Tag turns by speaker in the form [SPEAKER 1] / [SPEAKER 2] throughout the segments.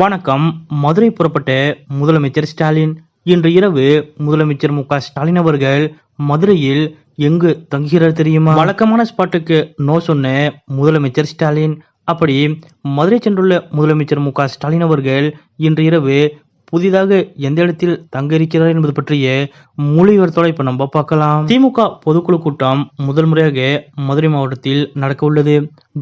[SPEAKER 1] வணக்கம். மதுரை புறப்பட்ட முதலமைச்சர் ஸ்டாலின். இன்று இரவு முதலமைச்சர் மு ஸ்டாலின் அவர்கள் மதுரையில் எங்கு தங்குகிறார் தெரியுமா? வழக்கமான ஸ்பாட்டுக்கு நோ சொன்ன முதலமைச்சர் ஸ்டாலின். அப்படி மதுரை சென்றுள்ள முதலமைச்சர் மு ஸ்டாலின் அவர்கள் இன்று இரவு புதிதாக எந்த இடத்தில் தங்க இருக்கிறார் என்பது பற்றிய முழு விவரத்தோட இப்ப நம்ம பார்க்கலாம். திமுக பொதுக்குழு கூட்டம் முதல் முறையாக மதுரை மாவட்டத்தில் நடக்க உள்ளது.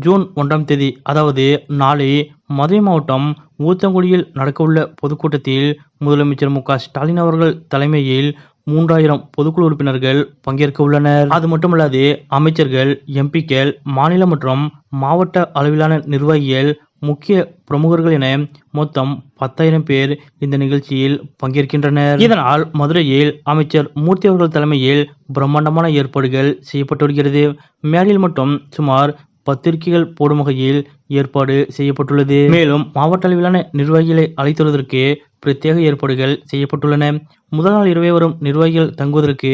[SPEAKER 1] ஜூன் ஒன்றாம் தேதி அதாவது நாளை மதுரை மாவட்டம் ஊத்தங்குடியில் நடக்க உள்ள பொதுக்கூட்டத்தில் முதலமைச்சர் மு க ஸ்டாலின் அவர்கள் தலைமையில் மூன்றாயிரம் பொதுக்குழு உறுப்பினர்கள் பங்கேற்க உள்ளனர். அது மட்டுமல்லாது அமைச்சர்கள் எம்பிக்கள் மாநில மற்றும் மாவட்ட அளவிலான நிர்வாகிகள் முக்கிய பிரமுகர்கள் என மொத்தம் பத்தாயிரம் பேர் இந்த நிகழ்ச்சியில் பங்கேற்கின்றனர். இதனால் மதுரையில் அமைச்சர் மூர்த்தி அவர்கள் தலைமையில் பிரம்மாண்டமான ஏற்பாடுகள் செய்யப்பட்டு வருகிறது. மேடையில் மட்டும் சுமார் பத்திரிகைகள் போடும் வகையில் ஏற்பாடு செய்யப்பட்டுள்ளது. மேலும் மாவட்ட அளவிலான நிர்வாகிகளை அழைத்துள்ளதற்கு பிரத்யேக ஏற்பாடுகள் செய்யப்பட்டுள்ளன. முதல் நாள் இரவே வரும் நிர்வாகிகள் தங்குவதற்கு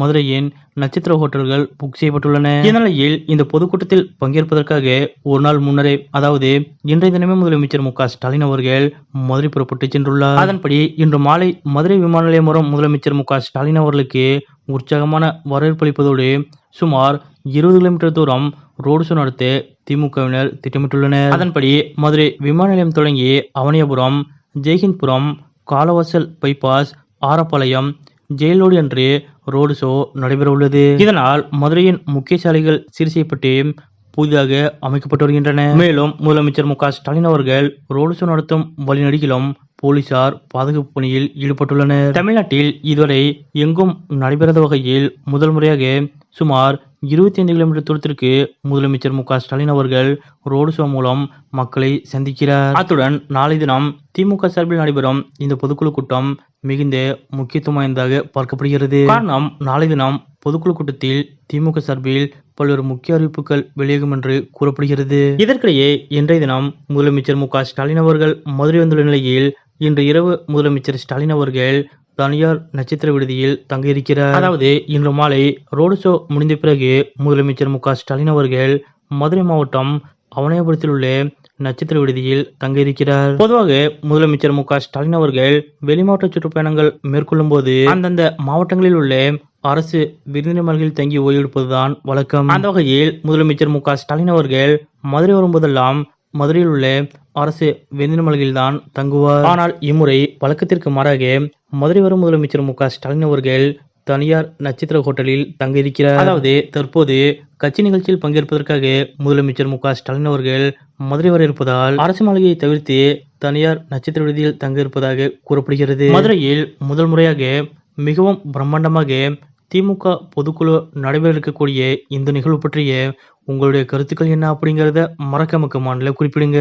[SPEAKER 1] மதுரையின் நட்சத்திர ஹோட்டல்கள் புக் செய்யப்பட்டுள்ளன. இந்நிலையில் இந்த பொதுக்கூட்டத்தில் பங்கேற்பதற்காக ஒரு நாள் முன்னரே அதாவது இன்றைய தினமே முதலமைச்சர் மு ஸ்டாலின் அவர்கள் மதுரை புறப்பட்டு சென்றுள்ளார். அதன்படி இன்று மாலை மதுரை விமான நிலையம் வரும் முதலமைச்சர் மு ஸ்டாலின் அவர்களுக்கு உற்சாகமான வரவேற்பளிப்பதோடு சுமார் இருபது கிலோமீட்டர் தூரம் ரோடு ஷோ நடத்த திமுகவினர் திட்டமிட்டுள்ளனர். அதன்படி மதுரை விமான நிலையம் தொடங்கி அவனியபுரம் ஜெய்ஹிந்த்புரம் காலவாசல் பைபாஸ் ஆரப்பாளையம் ஜெயலோடு என்று ரோடு ஷோ நடைபெறவுள்ளது. இதனால் மதுரையின் முக்கிய சாலைகள் சீர் செய்யப்பட்டு புதிதாக அமைக்கப்பட்டு வருகின்றன. மேலும் முதலமைச்சர் மு க ஸ்டாலின் அவர்கள் ரோடு ஷோ நடத்தும் வழிநடிகளும் போலீசார் பாதுகாப்பு பணியில் ஈடுபட்டுள்ளனர். தமிழ்நாட்டில் இதுவரை எங்கும் நடைபெறாத வகையில் முதல் முறையாக சுமார் இருபத்தி ஐந்து கிலோமீட்டர் தூரத்திற்கு முதலமைச்சர் மு ஸ்டாலின் அவர்கள் ரோடு ஷோ மூலம் மக்களை சந்திக்கிறார். அத்துடன் நாளை தினம் திமுக சார்பில் நடைபெறும் இந்த பொதுக்குழு கூட்டம் மிகுந்த முக்கியத்துவம் வாய்ந்ததாக பார்க்கப்படுகிறது. காரணம் நாளை தினம் பொதுக்குழு கூட்டத்தில் திமுக சார்பில் பல்வேறு முக்கிய அறிவிப்புகள் வெளியாகும் என்று கூறப்படுகிறது. இதற்கிடையே இன்றைய தினம் முதலமைச்சர் மு ஸ்டாலின் அவர்கள் மதுரை வந்துள்ள நிலையில் இன்று இரவு முதலமைச்சர் ஸ்டாலின் அவர்கள் தனியார் நட்சத்திர விடுதியில் தங்க இருக்கிறார் அதாவது இன்று மாலை ரோடு ஷோ முடிந்த பிறகு முதலமைச்சர் மு ஸ்டாலின் அவர்கள் மதுரை மாவட்டம் அவனியாபுரத்தில் உள்ள நட்சத்திர விடுதியில் தங்க இருக்கிறார் பொதுவாக முதலமைச்சர் மு ஸ்டாலின் அவர்கள் வெளிமாவட்ட சுற்றுப்பயணங்கள் மேற்கொள்ளும் போது அந்தந்த மாவட்டங்களில் உள்ள அரசு விருந்தினர்களில் தங்கி ஓய்வெடுப்பதுதான் வழக்கம். அந்த வகையில் முதலமைச்சர் மு ஸ்டாலின் அவர்கள் மதுரை வரும்போதெல்லாம் மதுரையில் உள்ள அரசு விருந்தினர்களில் தான் தங்குவார். ஆனால் இம்முறை வழக்கத்திற்கு மாறாக மதுரை வரும் முதலமைச்சர் மு க ஸ்டாலின் அவர்கள் தனியார் நட்சத்திர ஹோட்டலில் தங்க இருக்கிறார் அதாவது தற்போது கட்சி நிகழ்ச்சியில் பங்கேற்பதற்காக முதலமைச்சர் மு க ஸ்டாலின் அவர்கள் மதுரை வர இருப்பதால் அரசு மாளிகையை தவிர்த்து தனியார் நட்சத்திர விடுதியில் தங்க இருப்பதாக கூறப்படுகிறது. மதுரையில் முதல் முறையாக மிகவும் பிரம்மாண்டமாக திமுக பொதுக்குழு நடைபெற இருக்கக்கூடிய இந்த நிகழ்வு பற்றிய உங்களுடைய கருத்துக்கள் என்ன அப்படிங்கிறத மறக்காம மாநில குறிப்பிடுங்க.